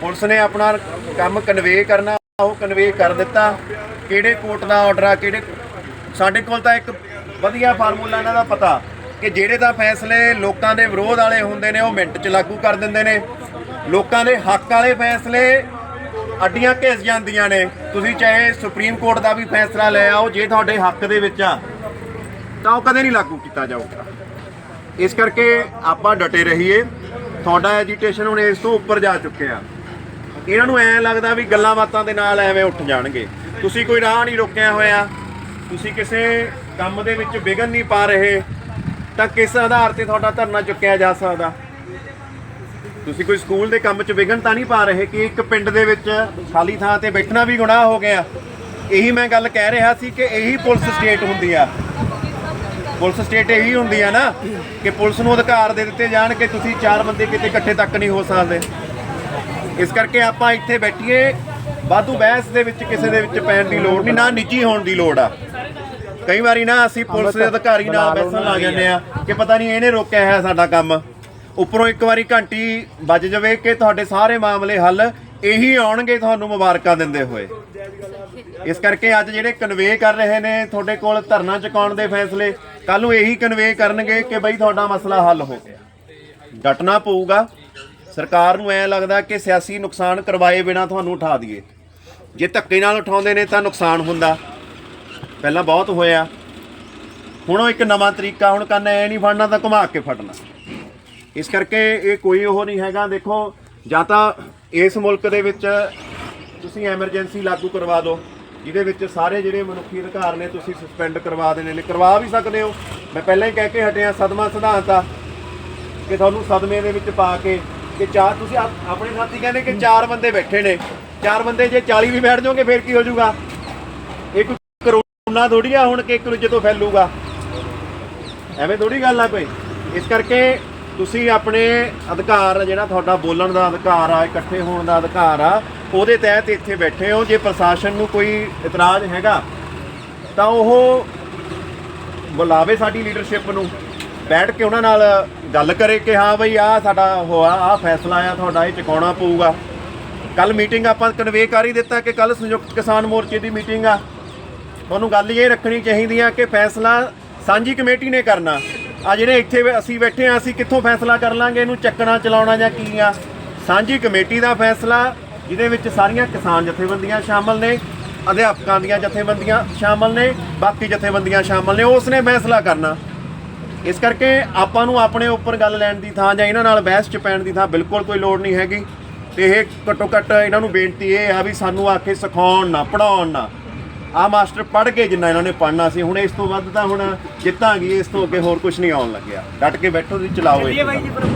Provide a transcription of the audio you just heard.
Police ਨੇ ਆਪਣਾ ਕੰਮ ਕਨਵੇ ਕਰਨਾ, ਉਹ ਕਨਵੇ ਕਰ ਦਿੱਤਾ। ਕਿਹੜੇ ਕੋਰਟ ਦਾ ਆਰਡਰ ਆ, ਕਿਹੜੇ ਸਾਡੇ ਕੋਲ ਤਾਂ ਇੱਕ ਵਧੀਆ ਫਾਰਮੂਲਾ ਇਹਨਾਂ ਦਾ ਪਤਾ ਕਿ ਜਿਹੜੇ ਤਾਂ ਫੈਸਲੇ ਲੋਕਾਂ ਦੇ ਵਿਰੋਧ ਵਾਲੇ ਹੁੰਦੇ ਨੇ, ਉਹ ਮਿੰਟ 'ਚ ਲਾਗੂ ਕਰ ਦਿੰਦੇ ਨੇ। ਲੋਕਾਂ ਦੇ ਹੱਕ ਵਾਲੇ ਫੈਸਲੇ ਅੱਡੀਆਂ ਘਿਸ ਜਾਂਦੀਆਂ ਨੇ। ਤੁਸੀਂ ਚਾਹੇ ਸੁਪਰੀਮ ਕੋਰਟ ਦਾ ਵੀ ਫੈਸਲਾ ਲੈ ਆਓ, ਜੇ ਤੁਹਾਡੇ ਹੱਕ ਦੇ ਵਿੱਚ ਆ, ਤਾਂ ਉਹ ਕਦੇ ਨਹੀਂ ਲਾਗੂ ਕੀਤਾ ਜਾਊਗਾ। ਇਸ ਕਰਕੇ ਆਪਾਂ ਡਟੇ ਰਹੀਏ। ਤੁਹਾਡਾ ਐਜੀਟੇਸ਼ਨ ਹੁਣ ਇਸ ਤੋਂ ਉੱਪਰ ਜਾ ਚੁੱਕਿਆ ਇਹਨਾਂ ਨੂੰ ਐਂ ਲੱਗਦਾ ਵੀ ਗੱਲਾਂ ਬਾਤਾਂ ਦੇ ਨਾਲ ਐਵੇਂ ਉੱਠ ਜਾਣਗੇ। ਤੁਸੀਂ ਕੋਈ ਰਾਹ ਨਹੀਂ ਰੋਕਿਆ ਹੋਇਆ। ਤੁਸੀਂ ਕਿਸੇ ਕੰਮ ਦੇ ਵਿੱਚ ਵਿਘਨ ਨਹੀਂ ਪਾ ਰਹੇ। ਤਾਂ ਕਿਸ ਆਧਾਰ ਤੇ ਤੁਹਾਡਾ ਧਰਨਾ ਚੁੱਕਿਆ ਜਾ ਸਕਦਾ? ਤੁਸੀਂ ਕੋਈ ਸਕੂਲ ਦੇ ਕੰਮ 'ਚ ਵਿਘਨ ਤਾਂ ਨਹੀਂ ਪਾ ਰਹੇ ਕਿ ਇੱਕ ਪਿੰਡ ਦੇ ਵਿੱਚ ਖਾਲੀ ਥਾਂ ਤੇ ਬੈਠਣਾ ਵੀ ਗੁਨਾਹ ਹੋ ਗਿਆ? ਇਹੀ ਮੈਂ ਗੱਲ ਕਹਿ ਰਿਹਾ ਸੀ ਕਿ ਇਹੀ ਪੁਲਿਸ ਸਟੇਟ ਹੁੰਦੀ ਆ। ਪੁਲਿਸ ਸਟੇਟ ਇਹੀ ਹੁੰਦੀ ਆ ਨਾ ਕਿ ਪੁਲਿਸ ਨੂੰ ਅਧਿਕਾਰ ਦੇ ਦਿੱਤੇ ਜਾਣ ਕਿ ਤੁਸੀਂ ਚਾਰ ਬੰਦੇ ਕਿਤੇ ਇਕੱਠੇ ਤੱਕ ਨਹੀਂ ਹੋ ਸਕਦੇ। ਇਸ ਕਰਕੇ ਆਪਾਂ ਇੱਥੇ ਬੈਠੀਏ। ਵਾਧੂ ਬਹਿਸ ਦੇ ਵਿੱਚ ਕਿਸੇ ਦੇ ਵਿੱਚ ਪੈਣ ਦੀ ਲੋੜ ਨਹੀਂ ਨਾ ਨਿੱਜੀ ਹੋਣ ਦੀ ਲੋੜ ਆ। ਕਈ ਵਾਰੀ ਨਾ ਅਸੀਂ ਪੁਲਿਸ ਦੇ ਅਧਿਕਾਰੀ ਨਾਲ ਬੈਸਣ ਲੱਗ ਜਾਂਦੇ ਆ ਕਿ ਪਤਾ ਨਹੀਂ ਇਹਨੇ ਰੋਕਿਆ ਹੈ ਸਾਡਾ ਕੰਮ। ਉੱਪਰੋਂ ਇੱਕ ਵਾਰੀ ਘੰਟੀ ਵੱਜ ਜਾਵੇ ਕਿ ਤੁਹਾਡੇ ਸਾਰੇ ਮਾਮਲੇ ਹੱਲ ਇਹੀ ਆਉਣਗੇ ਤੁਹਾਨੂੰ ਮੁਬਾਰਕਾਂ ਦਿੰਦੇ ਹੋਏ। ਇਸ ਕਰਕੇ ਅੱਜ ਜਿਹੜੇ ਕਨਵੇ ਕਰ ਰਹੇ ਨੇ ਤੁਹਾਡੇ ਕੋਲ ਧਰਨਾ ਚੁਕਾਉਣ ਦੇ ਫੈਸਲੇ ਕੱਲ ਨੂੰ ਇਹੀ ਕਨਵੇ ਕਰਨਗੇ ਕਿ ਬਈ ਤੁਹਾਡਾ ਮਸਲਾ ਹੱਲ ਹੋ ਗਿਆ। ਡਟਣਾ ਪਊਗਾ। ਸਰਕਾਰ ਨੂੰ ਐ ਲੱਗਦਾ ਕਿ ਸਿਆਸੀ ਨੁਕਸਾਨ ਕਰਵਾਏ ਬਿਨਾ ਤੁਹਾਨੂੰ ਉਠਾ ਦਈਏ। ਜੇ ਧੱਕੇ ਨਾਲ ਉਠਾਉਂਦੇ ਨੇ ਤਾਂ ਨੁਕਸਾਨ ਹੁੰਦਾ। ਪਹਿਲਾਂ ਬਹੁਤ ਹੋਇਆ। ਹੁਣ ਉਹ ਇੱਕ ਨਵਾਂ ਤਰੀਕਾ, ਹੁਣ ਕੰਨ ਐ ਨਹੀਂ ਫੜਨਾ ਤਾਂ ਘੁਮਾ ਕੇ ਫੜਨਾ। ਇਸ ਕਰਕੇ ਇਹ ਕੋਈ ਉਹ ਨਹੀਂ ਹੈਗਾ। ਦੇਖੋ, ਜਾਂ ਤਾਂ ਇਸ ਮੁਲਕ ਦੇ ਵਿੱਚ ਤੁਸੀਂ ਐਮਰਜੈਂਸੀ ਲਾਗੂ ਕਰਵਾ ਦਿਓ, ਜਿਹਦੇ ਵਿੱਚ ਸਾਰੇ ਜਿਹੜੇ ਮਨੁੱਖੀ ਅਧਿਕਾਰ ਨੇ ਤੁਸੀਂ ਸਸਪੈਂਡ ਕਰਵਾ ਦੇਣੇ ਨੇ। ਕਰਵਾ ਵੀ ਸਕਦੇ ਹੋ। ਮੈਂ ਪਹਿਲਾਂ ਹੀ ਕਹਿ ਕੇ ਹਟਿਆ, ਸਦਮਾ ਸਿਧਾਂਤ ਆ ਕਿ ਤੁਹਾਨੂੰ ਸਦਮੇ ਦੇ ਵਿੱਚ ਪਾ ਕੇ ਕਿ ਚਾਰ ਤੁਸੀਂ ਆਪ- ਆਪਣੇ ਸਾਥੀ ਕਹਿੰਦੇ ਕਿ ਚਾਰ ਬੰਦੇ ਬੈਠੇ ਨੇ। ਚਾਰ ਬੰਦੇ ਜੇ 40 ਵੀ ਬੈਠ ਜਾਓਗੇ, ਫਿਰ ਕੀ ਹੋ ਜਾਊਗਾ? ਇਹ ਕੋਈ ਕਰੋਨਾ ਥੋੜੀ ਆ ਹੁਣ ਕਿ ਇੱਕ ਦੂਜੇ ਤੋਂ ਫੈਲੂਗਾ। ਐਵੇਂ ਥੋੜੀ ਗੱਲ ਆ ਕੋਈ। ਇਸ ਕਰਕੇ ਤੁਸੀਂ ਆਪਣੇ ਅਧਿਕਾਰ ਜਿਹੜਾ ਤੁਹਾਡਾ ਬੋਲਣ ਦਾ ਅਧਿਕਾਰ ਆ, ਇਕੱਠੇ ਹੋਣ ਦਾ ਅਧਿਕਾਰ ਆ, ਉਹਦੇ ਤਹਿਤ ਇੱਥੇ ਬੈਠੇ ਹੋ। ਜੇ ਪ੍ਰਸ਼ਾਸਨ ਨੂੰ ਕੋਈ ਇਤਰਾਜ਼ ਹੈਗਾ, ਤਾਂ ਉਹ ਬੁਲਾਵੇ ਸਾਡੀ ਲੀਡਰਸ਼ਿਪ ਨੂੰ। ਬੈਠ ਕੇ ਉਹਨਾਂ ਨਾਲ ਗੱਲ ਕਰੇ ਕਿ ਹਾਂ ਬਈ ਆ ਸਾਡਾ ਹੋਆ ਆ ਫੈਸਲਾ ਆ, ਤੁਹਾਡਾ ਇਹ ਚੁਕਾਉਣਾ ਪਊਗਾ। ਕੱਲ ਮੀਟਿੰਗ ਆਪਾਂ ਕਨਵੇ ਕਰ ਹੀ ਦਿੱਤਾ ਕਿ ਕੱਲ ਸੰਯੁਕਤ ਕਿਸਾਨ ਮੋਰਚੇ ਦੀ ਮੀਟਿੰਗ ਆ। ਤੁਹਾਨੂੰ ਗੱਲ ਇਹ ਰੱਖਣੀ ਚਾਹੀਦੀ ਆ ਕਿ ਫੈਸਲਾ ਸਾਂਝੀ ਕਮੇਟੀ ਨੇ ਕਰਨਾ। ਆ ਜਿਹੜੇ ਇੱਥੇ ਅਸੀਂ ਬੈਠੇ ਆ, ਅਸੀਂ ਕਿੱਥੋਂ ਫੈਸਲਾ ਕਰ ਲਾਂਗੇ? ਇਹਨੂੰ ਚੱਕਣਾ ਚਲਾਉਣਾ ਜਾਂ ਕੀ ਆ? ਸਾਂਝੀ ਕਮੇਟੀ ਦਾ ਫੈਸਲਾ, ਜਿਹਦੇ ਵਿੱਚ ਸਾਰੀਆਂ ਕਿਸਾਨ ਜਥੇਬੰਦੀਆਂ ਸ਼ਾਮਲ ਨੇ, ਅਧਿਆਪਕਾਂ ਦੀਆਂ ਜਥੇਬੰਦੀਆਂ ਸ਼ਾਮਲ ਨੇ, ਬਾਕੀ ਜਥੇਬੰਦੀਆਂ ਸ਼ਾਮਲ ਨੇ, ਉਸ ਨੇ ਫੈਸਲਾ ਕਰਨਾ। ਇਸ ਕਰਕੇ ਆਪਾਂ ਨੂੰ ਆਪਣੇ ਉੱਪਰ ਗੱਲ ਲੈਣ ਦੀ ਥਾਂ ਜਾਂ ਇਹਨਾਂ ਨਾਲ ਬਹਿਸ ਚ ਪੈਣ ਦੀ ਥਾਂ ਬਿਲਕੁਲ ਕੋਈ ਲੋੜ ਨਹੀਂ ਹੈਗੀ। ਤੇ ਇਹ ਘੱਟੋ ਘੱਟ ਇਹਨਾਂ ਨੂੰ ਬੇਨਤੀ ਇਹ ਆ ਵੀ ਸਾਨੂੰ ਆ ਕੇ ਸਿਖਾਉਣ ਨਾ ਪੜਾਉਣ ਨਾ। ਆ ਮਾਸਟਰ ਪੜ੍ਹ ਕੇ ਜਿੰਨਾ ਇਹਨਾਂ ਨੇ ਪੜ੍ਹਨਾ ਸੀ, ਹੁਣ ਇਸ ਤੋਂ ਵੱਧ ਤਾਂ ਹੁਣ ਜਿੱਤਾਂਗੇ, ਇਸ ਤੋਂ ਅੱਗੇ ਹੋਰ ਕੁਝ ਨਹੀਂ ਆਉਣ ਲੱਗਿਆ। ਡਟ ਕੇ ਬੈਠੋ, ਤੁਸੀਂ ਚਲਾਓ ਇਹ।